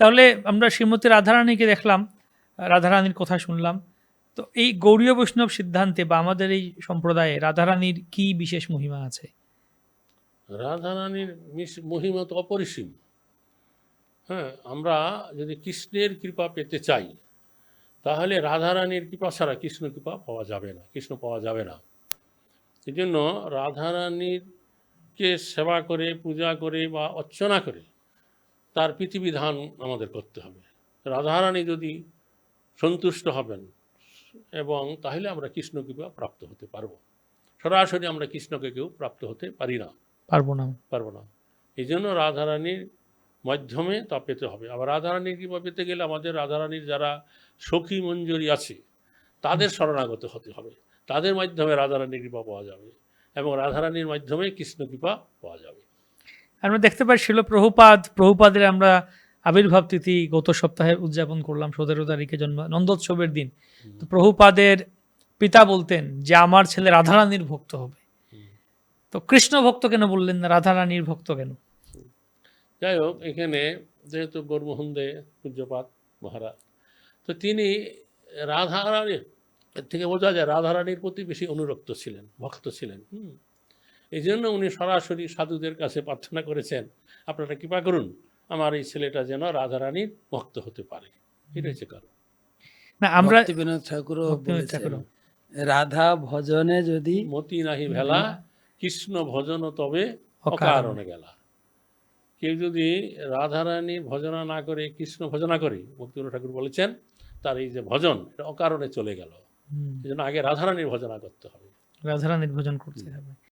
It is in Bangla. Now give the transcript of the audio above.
তাহলে আমরা শ্রীমতী রাধারানীকে দেখলাম, রাধারানীর কথা শুনলাম। তো এই গৌরীয় বৈষ্ণব সিদ্ধান্তে বা আমাদের এই সম্প্রদায়ে রাধারানীর কি বিশেষ মহিমা আছে? রাধারানীর মহিমা তো অপরিসীম। হ্যাঁ আমরা যদি কৃষ্ণের কৃপা পেতে চাই, তাহলে রাধারানীর কৃপা ছাড়া কৃষ্ণ কৃপা পাওয়া যাবে না, কৃষ্ণ পাওয়া যাবে না। এই জন্য রাধারানীরকে সেবা করে, পূজা করে বা অর্চনা করে তার পৃথিবিধান আমাদের করতে হবে। রাধারানী যদি সন্তুষ্ট হবেন এবং তাহলে আমরা কৃষ্ণ কৃপা প্রাপ্ত হতে পারব। সরাসরি আমরা কৃষ্ণকে কেউ প্রাপ্ত হতে পারি না। পারব না। পারব না। এই জন্য রাধারানীর মাধ্যমে তা পেতে হবে। আবার রাধারানীর কৃপা পেতে গেলে আমাদের রাধারানীর যারা সখী মঞ্জুরি আছে তাদের শরণাগত হতে হবে। তাদের মাধ্যমে রাধারানীর কৃপা পাওয়া যাবে এবং রাধারানীর মাধ্যমে কৃষ্ণ কৃপা পাওয়া যাবে। আমরা দেখতে পাই শিল প্রভুপাদ প্রভুপাদের আমরা আবির্ভাব তিথি গত সপ্তাহে উদযাপন করলাম সতেরো তারিখে জন্ম নন্দোৎসবের দিন। তো প্রভুপাদের পিতা বলতেন যে আমার ছেলে রাধারানীর ভক্ত হবে। তো কৃষ্ণ ভক্ত কেন বললেন না? রাধারানীর ভক্ত কেন? যাই হোক এখানে যেহেতু গরমোহন দে পূজ্যপাত মহারাজ তো তিনি রাধারানীর থেকে বোঝা যায় রাধারানীর প্রতি বেশি অনুরক্ত ছিলেন ভক্ত ছিলেন। হুম। এই জন্য উনি সরাসরি সাধুদের কাছে প্রার্থনা করেছেন আপনারা কৃপা করুন আমার এই ছেলেটা যেন রাধারানীর ভক্ত হতে পারে। এটা হচ্ছে কারণ। না আমরা ভক্তিবিনোদ ভক্তিবিনোদ বলেছেন রাধা ভজনে যদি মতি নাহি ভেলা কৃষ্ণ ভজন তবে অকারণে। গেলা। কেউ যদি রাধারানীর ভজনা না করে কৃষ্ণ ভজনা করে মুক্তিগুরু ঠাকুর বলেছেন তার এই যে ভজন এটা অকারণে চলে গেল। এই জন্য আগে রাধারানীর ভজনা করতে হবে। রাধারানীর ভজন করতে হবে।